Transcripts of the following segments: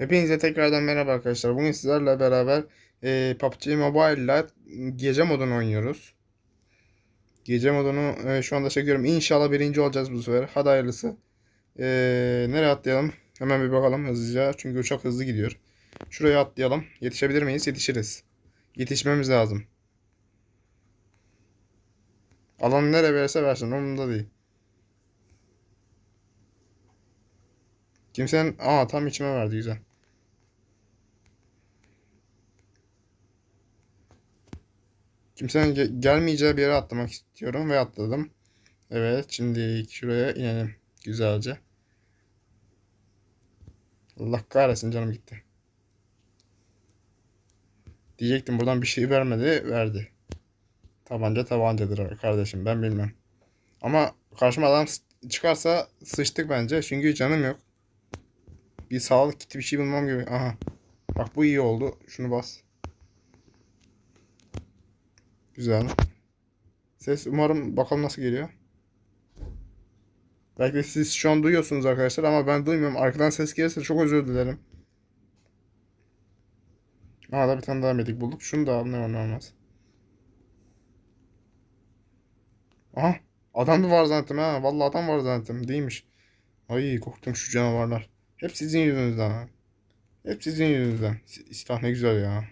Hepinize tekrardan merhaba arkadaşlar. Bugün sizlerle beraber e, PUBG Mobile'la gece modunu oynuyoruz. Gece modunu e, şu anda çekiyorum. İnşallah birinci olacağız bu sefer. Hadi hayırlısı. E, nereye atlayalım? Hemen bir bakalım hızlıca. Çünkü uçak hızlı gidiyor. Şuraya atlayalım. Yetişebilir miyiz? Yetişiriz. Yetişmemiz lazım. Alan nereye verirse versin. Umurumda değil. Kimsenin... Aa tam içime verdi güzel. Kimsenin ge- gelmeyeceği bir yere atlamak istiyorum ve atladım. Evet şimdi şuraya inelim güzelce. Allah kahretsin canım gitti. Diyecektim buradan bir şey vermedi verdi. Tabanca tabancadır kardeşim ben bilmem. Ama karşıma adam çıkarsa sıçtık bence çünkü canım yok. Bir sağlık kiti bir şey bulmam gibi. Aha. Bak bu iyi oldu. Şunu bas. Güzel. Ses umarım bakalım nasıl geliyor. Belki de siz şu an duyuyorsunuz arkadaşlar ama ben duymuyorum. Arkadan ses gelirse çok özür dilerim. Aa da bir tane daha medik bulduk. Şunu da al olmaz. Aha adam mı var zannettim ha. Vallahi adam var zannettim. Değilmiş. Ay korktum şu canavarlar. Hep sizin yüzünüzden ha. Hep sizin yüzünüzden. Si- Silah ne güzel ya.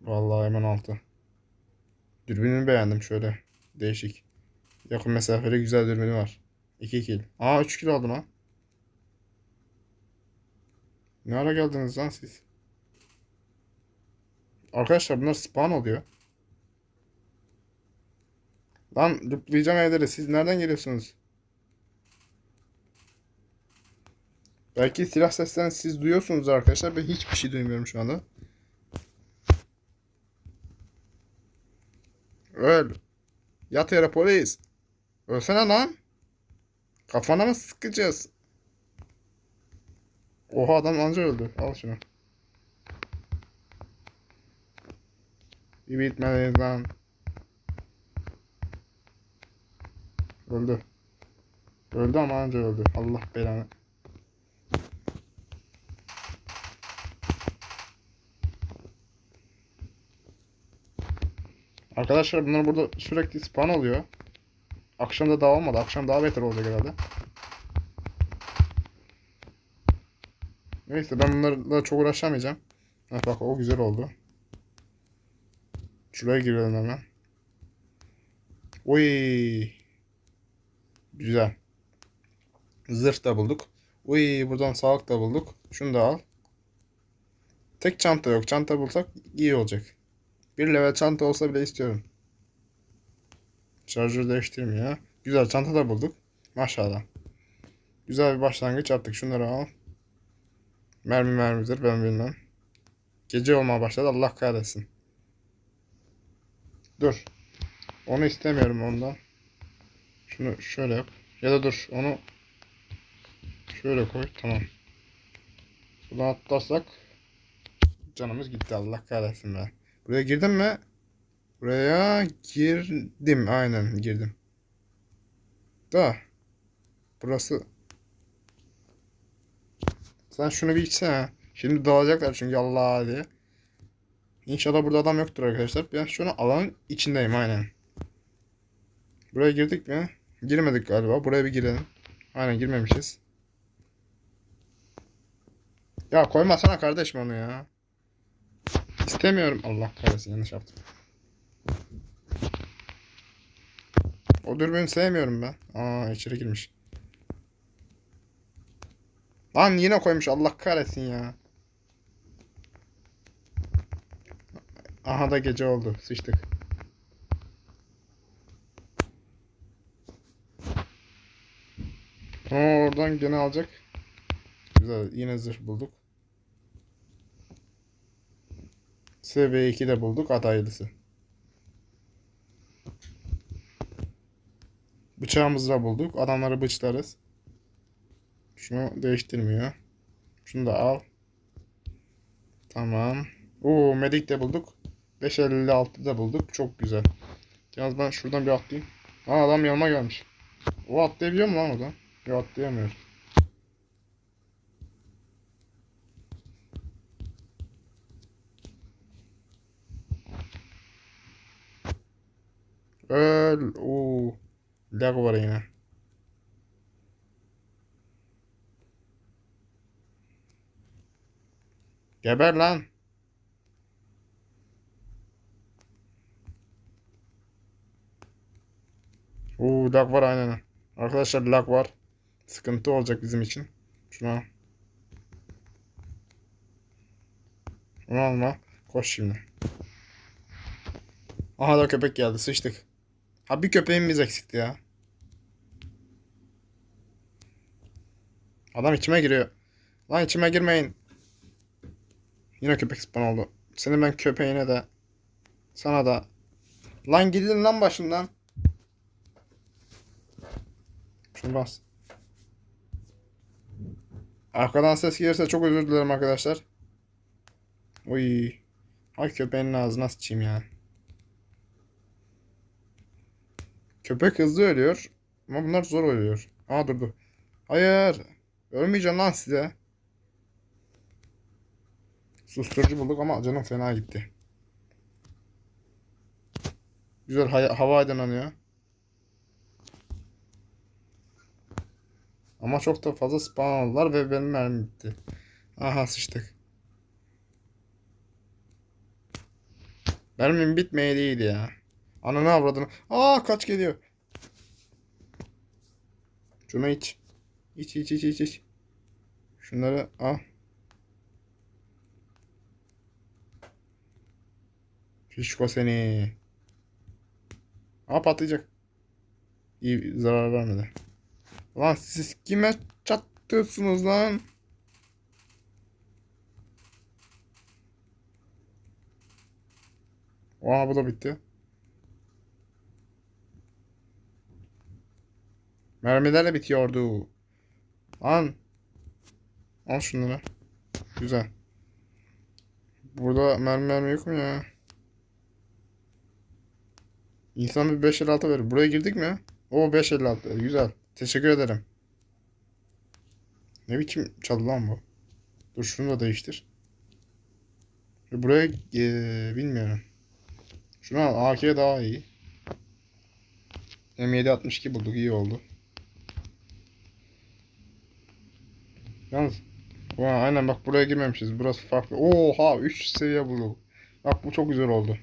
Vallahi hemen altı. Dürbününü beğendim şöyle. Değişik. Yakın mesafeli güzel dürbünü var. 2 kill. Aa 3 kill aldım ha. Ne ara geldiniz lan siz? Arkadaşlar bunlar spawn oluyor. Lan lootlayacağım evleri. Siz nereden geliyorsunuz? Belki silah seslerini siz duyuyorsunuz arkadaşlar. Ben hiçbir şey duymuyorum şu anda. Öl. Yat yere polis. Ölsene lan. Kafana mı sıkacağız? Oha adam anca öldü. Al şunu. Bir bitmedi lan. Öldü. Öldü ama anca öldü. Allah belanı. Arkadaşlar bunlar burada sürekli spawn oluyor. Akşam da daha olmadı. Akşam daha beter olacak herhalde. Neyse ben bunlarla çok uğraşamayacağım. Ha, bak o güzel oldu. Şuraya girelim hemen. Oy. Güzel. Zırh da bulduk. Uy buradan sağlık da bulduk. Şunu da al. Tek çanta yok. Çanta bulsak iyi olacak. Bir level çanta olsa bile istiyorum. Şarjör değiştirmiyor. Güzel çanta da bulduk. Maşallah. Güzel bir başlangıç yaptık. Şunları al. Mermi mermidir ben bilmem. Gece olmaya başladı. Allah kahretsin. Dur. Onu istemiyorum ondan. Şunu şöyle yap. Ya da dur onu şöyle koy. Tamam. Buradan atlarsak canımız gitti. Allah kahretsin be. Buraya girdim mi? Buraya girdim. Aynen girdim. Da. Burası. Sen şunu bir içsene. Şimdi dağılacaklar çünkü Allah diye. İnşallah burada adam yoktur arkadaşlar. Ben şu an alanın içindeyim aynen. Buraya girdik mi? Girmedik galiba. Buraya bir girelim. Aynen girmemişiz. Ya koymasana kardeşim onu ya. İstemiyorum. Allah kahretsin yanlış yaptım. O dürbünü sevmiyorum ben. Aa içeri girmiş. Lan yine koymuş Allah kahretsin ya. Aha da gece oldu. Sıçtık. Oo, oradan gene alacak. Güzel. Yine zırh bulduk. SV2 de bulduk. At hayırlısı. Bıçağımızı da bulduk. Adamları bıçlarız. Şunu değiştirmiyor. Şunu da al. Tamam. Oo medik de bulduk. 556 da bulduk. Çok güzel. Yalnız ben şuradan bir atlayayım. Aa adam yanıma gelmiş. O atlayabiliyor mu lan o da? Yok atlayamıyor. Öl. Oo. Lag var yine. Geber lan. Oo lag var aynen. Arkadaşlar lag var. Sıkıntı olacak bizim için. Şunu al. Onu alma. Koş şimdi. Aha da köpek geldi. Sıçtık. Ha bir köpeğimiz eksikti ya. Adam içime giriyor. Lan içime girmeyin. Yine köpek spawn oldu. Senin ben köpeğine de sana da. Lan gidin lan başımdan. Şunu bas. Arkadan ses gelirse çok özür dilerim arkadaşlar. Uy. Ay köpeğin ağzına sıçayım ya. Köpek hızlı ölüyor. Ama bunlar zor ölüyor. Aa durdu. Hayır. Ölmeyeceğim lan size. Susturucu bulduk ama canım fena gitti. Güzel hay- hava aydınlanıyor. Ama çok da fazla spawn oldular ve benim mermim bitti. Aha sıçtık. Mermim bitmeye değil ya. Ananı avradını. Aa kaç geliyor. Şunu iç. İç iç iç iç iç. Şunları al. Şişko seni. Aa patlayacak. İyi zarar vermedi. Lan siz kime çattıyorsunuz lan? Aa bu da bitti. Mermilerle bitiyordu. Lan. Al şunları. Güzel. Burada mermi mermi yok mu ya? İnsan bir 556 verir. Buraya girdik mi? O 556. Güzel. Teşekkür ederim. Ne biçim çalı lan bu? Dur şunu da değiştir. Buraya eee, bilmiyorum. Şunu al. AK daha iyi. M762 bulduk. iyi oldu. Yalnız Vay, aynen bak buraya girmemişiz. Burası farklı. Oha 3 seviye bulduk. Bak bu çok güzel oldu.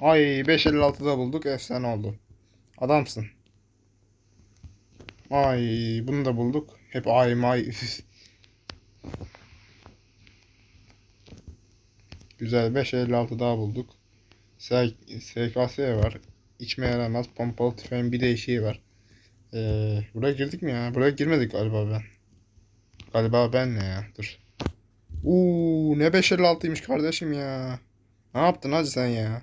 Ay 5.56'da bulduk. Efsane oldu. Adamsın. Ay bunu da bulduk. Hep ay may. Güzel 5.56 daha bulduk. SKS var. İçme yaramaz. Pompalı tüfeğin bir değişiği var. Ee, buraya girdik mi ya? Buraya girmedik galiba ben. Galiba ben ne ya? Dur. Uuu ne 556'ymış kardeşim ya. Ne yaptın hacı sen ya?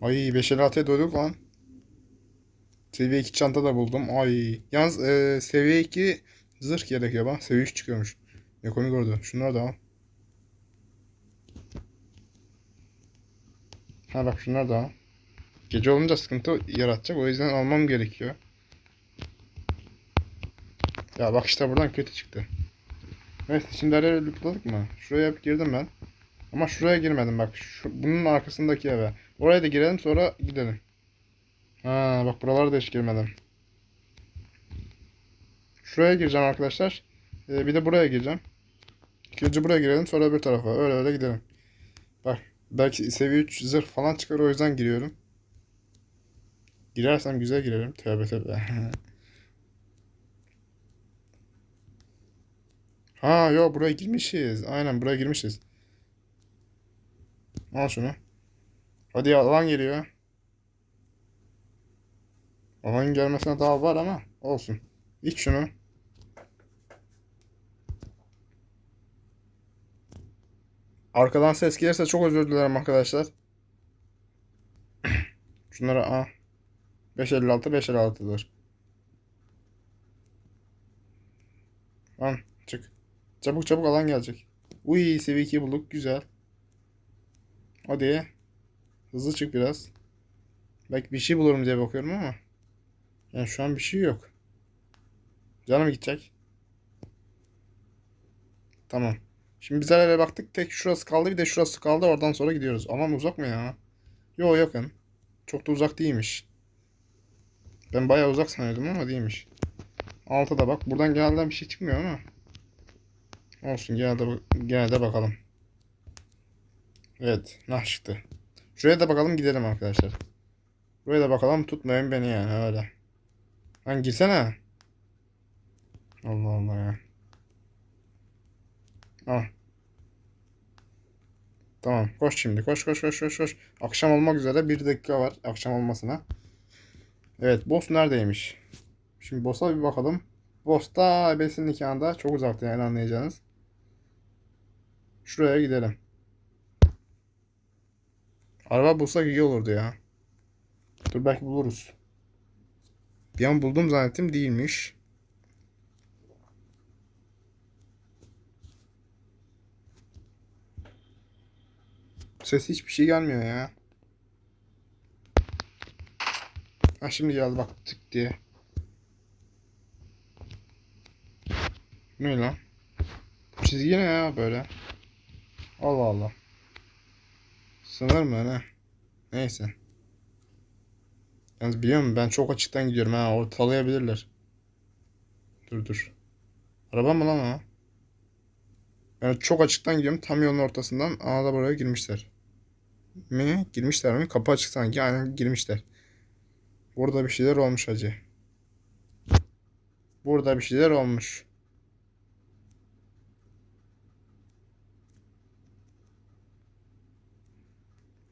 Ay 556'ya doyduk lan. Seviye 2 çanta da buldum. Ay. Yalnız e, seviye 2 zırh gerekiyor bak. Seviye 3 çıkıyormuş. Ne komik oldu. Şunları da al. Ha bak şunları da. Gece olunca sıkıntı yaratacak. O yüzden almam gerekiyor. Ya bak işte buradan kötü çıktı. Evet şimdi araya lootladık mı? Şuraya girdim ben. Ama şuraya girmedim bak. Şu, bunun arkasındaki eve. Oraya da girelim sonra gidelim. Ha bak buralara da hiç girmedim. Şuraya gireceğim arkadaşlar. Ee, bir de buraya gireceğim. İlk önce buraya girelim sonra öbür tarafa. Öyle öyle gidelim. Bak belki seviye 3 zırh falan çıkar o yüzden giriyorum. Girersem güzel girerim. Tövbe tövbe. Ha yo buraya girmişiz. Aynen buraya girmişiz. Al şunu. Hadi ya alan geliyor. Alan gelmesine daha var ama olsun. İç şunu. Arkadan ses gelirse çok özür dilerim arkadaşlar. Şunları a 556 556'dır. Lan çık. Çabuk çabuk alan gelecek. Uy seviye 2 bulduk. Güzel. Hadi. Hızlı çık biraz. Belki bir şey bulurum diye bakıyorum ama. Yani şu an bir şey yok. Canım gidecek. Tamam. Şimdi biz eve baktık. Tek şurası kaldı bir de şurası kaldı. Oradan sonra gidiyoruz. Aman uzak mı ya? Yo yakın. Çok da uzak değilmiş. Ben bayağı uzak sanıyordum ama değilmiş. Altıda bak. Buradan genelde bir şey çıkmıyor ama. Olsun gene de, gene de bakalım. Evet. Nah çıktı. Şuraya da bakalım gidelim arkadaşlar. Buraya da bakalım tutmayın beni yani öyle. Lan girsene. Allah Allah ya. Al. Tamam. Koş şimdi. Koş koş koş koş koş. Akşam olmak üzere bir dakika var akşam olmasına. Evet. Boss neredeymiş? Şimdi boss'a bir bakalım. Boss da ebesin nikahında. Çok uzakta yani anlayacağınız. Şuraya gidelim. Araba bulsak iyi olurdu ya. Dur belki buluruz. Bir an buldum zannettim değilmiş. Ses hiçbir şey gelmiyor ya. Ha şimdi geldi bak tık diye. Ne lan? Çizgi ne ya böyle? Allah Allah. Sınır mı ne? Neyse. Yalnız biliyor musun ben çok açıktan gidiyorum ha ortalayabilirler. Dur dur. Araba mı lan o? Ben çok açıktan gidiyorum tam yolun ortasından. Aa da buraya girmişler. Mi? Girmişler mi? Kapı açık sanki. Aynen girmişler. Burada bir şeyler olmuş hacı. Burada bir şeyler olmuş.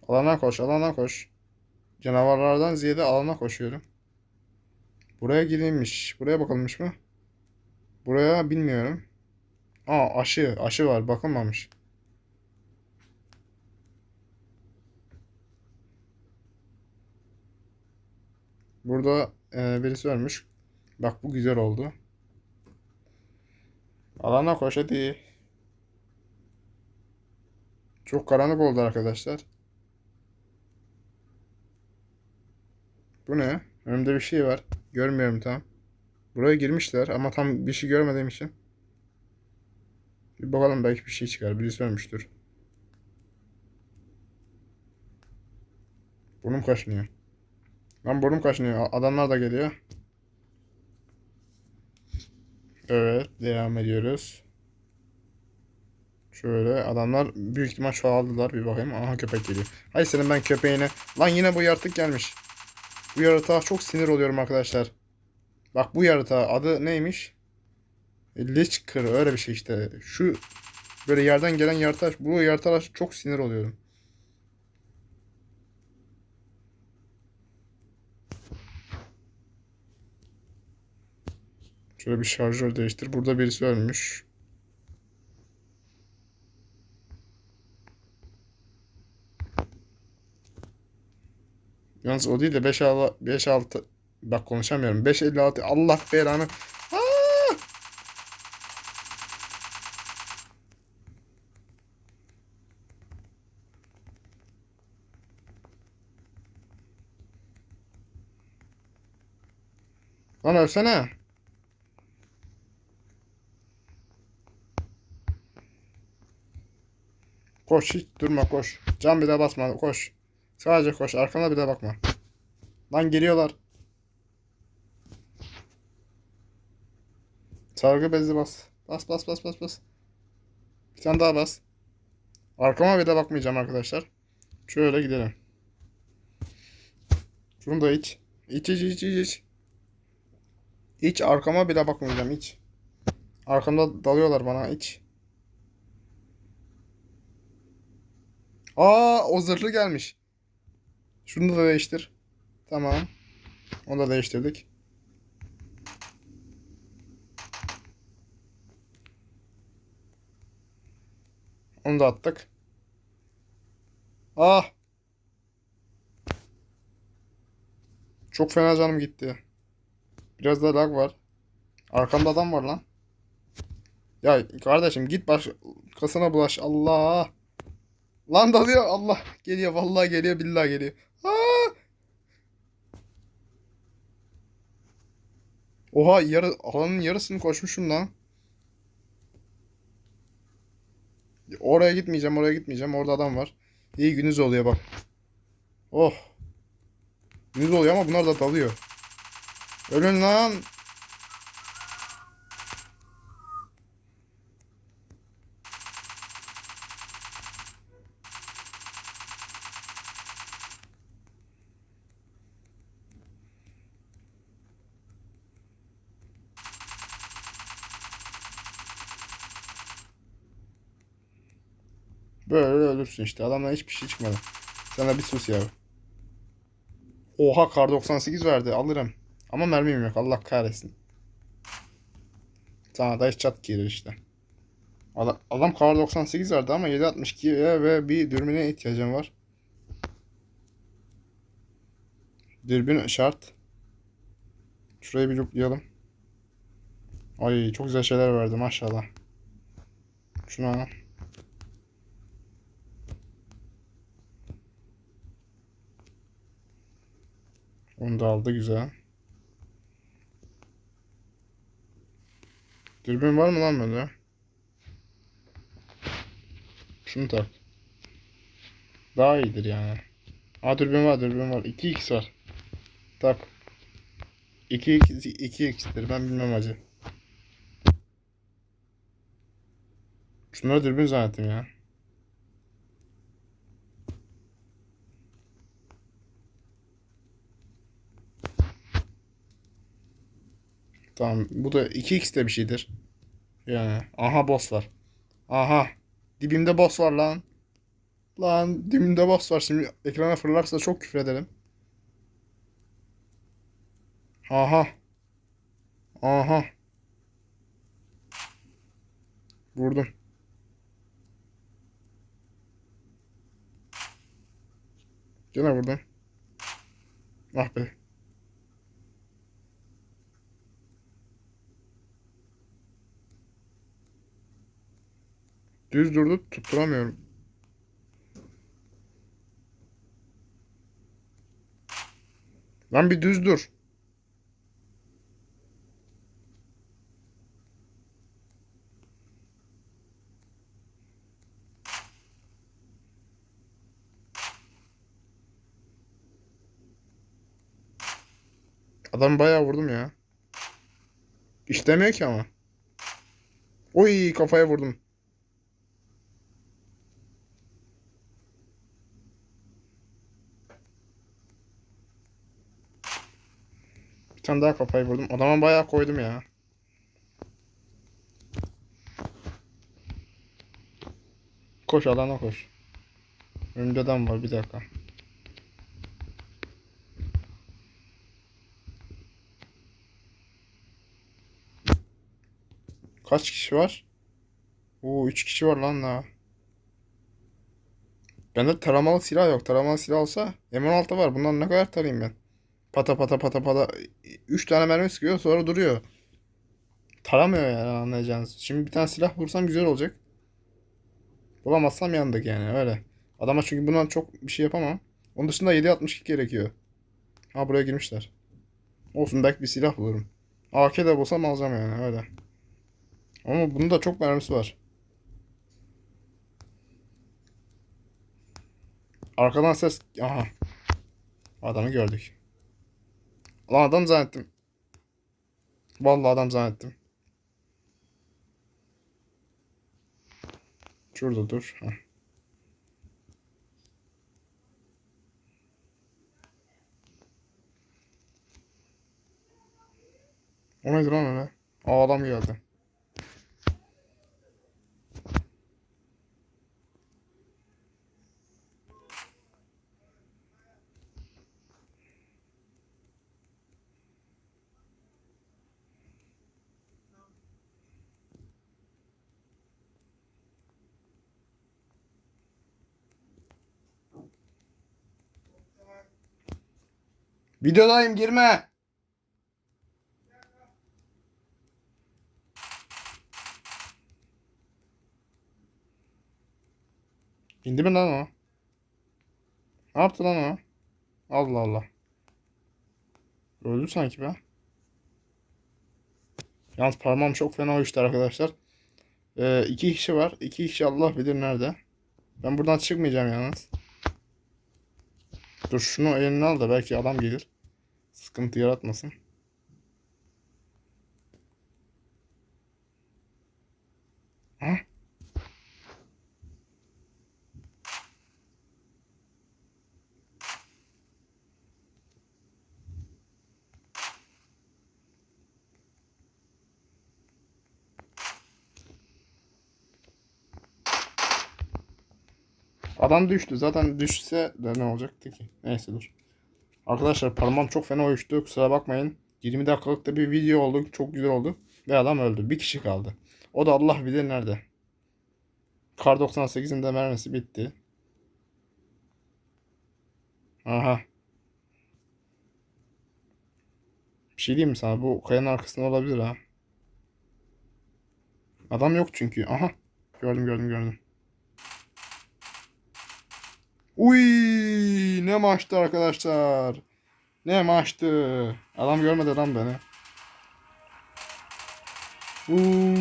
Alana koş, alana koş. Canavarlardan ziyade alana koşuyorum. Buraya girilmiş. Buraya bakılmış mı? Buraya bilmiyorum. Aa aşı, aşı var. Bakılmamış. Burada e, birisi ölmüş. Bak bu güzel oldu. Alana koş hadi. Çok karanlık oldu arkadaşlar. Bu ne? Önümde bir şey var. Görmüyorum tam. Buraya girmişler ama tam bir şey görmediğim için. Bir bakalım belki bir şey çıkar. Birisi ölmüştür. Burnum kaşınıyor. Lan burnum kaşınıyor. Adamlar da geliyor. Evet. Devam ediyoruz. Şöyle adamlar büyük ihtimal çoğaldılar. Bir bakayım. Aha köpek geliyor. Hay senin ben köpeğine. Lan yine bu yaratık gelmiş. Bu yaratığa çok sinir oluyorum arkadaşlar. Bak bu yaratığa adı neymiş? Lichkır öyle bir şey işte. Şu böyle yerden gelen yaratığa bu yaratığa çok sinir oluyorum. Şöyle bir şarjör değiştir. Burada birisi ölmüş. Yalnız o değil de 5 5 6 bak konuşamıyorum. 5 56 Allah belanı. Aa! Lan ölsene. Koş hiç durma koş. Can bir de basma koş. Sadece koş arkana bir de bakma. Lan geliyorlar. Sargı bezi bas. Bas bas bas bas bas. Bir tane daha bas. Arkama bir de bakmayacağım arkadaşlar. Şöyle gidelim. Şunu da iç. İç iç iç iç iç. İç arkama bile bakmayacağım iç. Arkamda dalıyorlar bana iç. Aa o zırhlı gelmiş. Şunu da değiştir. Tamam. Onu da değiştirdik. Onu da attık. Ah. Çok fena canım gitti. Biraz da lag var. Arkamda adam var lan. Ya kardeşim git başkasına bulaş. Allah. Lan dalıyor. Allah. Geliyor. Vallahi geliyor. Billahi geliyor. Aa! Oha yarı alanın yarısını koşmuşum lan. Oraya gitmeyeceğim, oraya gitmeyeceğim. Orada adam var. İyi günüz oluyor bak. Oh. Günüz oluyor ama bunlar da dalıyor. Ölün lan. Böyle ölürsün işte. Adamdan hiçbir şey çıkmadı. De bir sus ya. Oha kar 98 verdi. Alırım. Ama mermim yok. Allah kahretsin. Sana da hiç çat gelir işte. Adam, adam kar 98 verdi ama 7.62'ye ve bir dürbüne ihtiyacım var. Dürbün şart. Şurayı bir lootlayalım. Ay çok güzel şeyler verdi maşallah. Şunu al. Onu da aldı güzel. Dürbün var mı lan böyle? Şunu tak. Daha iyidir yani. Aa dürbün var dürbün var. 2x var. Tak. 2x 2x'tir ben bilmem acı. Şunları dürbün zannettim ya. Tamam bu da 2x de bir şeydir. Yani aha boss var. Aha dibimde boss var lan. Lan dibimde boss var şimdi ekrana fırlarsa çok küfür ederim. Aha. Aha. Vurdum. Gene vurdum. Ah be. Düz durdu tutturamıyorum. Lan bir düz dur. Adam bayağı vurdum ya. İşlemiyor ki ama. Oy kafaya vurdum. Tane daha kafayı vurdum. Adama bayağı koydum ya. Koş alana koş. Önümde adam var bir dakika. Kaç kişi var? Oo 3 kişi var lan daha. Bende taramalı silah yok. Taramalı silah olsa M16 var. Bundan ne kadar tarayayım ben? Pata pata pata pata. 3 tane mermi sıkıyor sonra duruyor. Taramıyor yani anlayacağınız. Şimdi bir tane silah vursam güzel olacak. Bulamazsam yandık yani öyle. Adama çünkü bundan çok bir şey yapamam. Onun dışında 7.62 gerekiyor. Ha buraya girmişler. Olsun belki bir silah bulurum. AK de bulsam alacağım yani öyle. Ama bunun da çok mermisi var. Arkadan ses... Aha. Adamı gördük. Lan adam zannettim. Vallahi adam zannettim. Şurada dur. Heh. O neydi lan öyle? Aa adam geldi. Videodayım girme. İndi mi lan o? Ne yaptı lan o? Allah Allah. Öldü sanki be. Yalnız parmağım çok fena uyuştu arkadaşlar. Ee, iki kişi var. İki kişi Allah bilir nerede. Ben buradan çıkmayacağım yalnız. Dur şunu eline al da belki adam gelir. Sıkıntı yaratmasın. Ha? Adam düştü. Zaten düşse de ne olacaktı ki? Neyse dur. Arkadaşlar parmağım çok fena uyuştu. Kusura bakmayın. 20 dakikalık da bir video oldu. Çok güzel oldu. Ve adam öldü. Bir kişi kaldı. O da Allah bilir nerede. Kar 98'in de mermisi bitti. Aha. Bir şey diyeyim mi sana? Bu kayanın arkasında olabilir ha. Adam yok çünkü. Aha. Gördüm gördüm gördüm. Uy ne maçtı arkadaşlar. Ne maçtı. Adam görmedi lan beni. Uuu.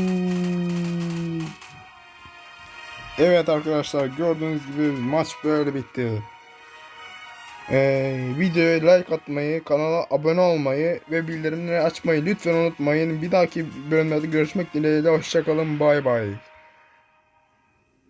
Evet arkadaşlar gördüğünüz gibi maç böyle bitti. Ee, videoya like atmayı, kanala abone olmayı ve bildirimleri açmayı lütfen unutmayın. Bir dahaki bölümlerde görüşmek dileğiyle. Hoşçakalın. Bay bay.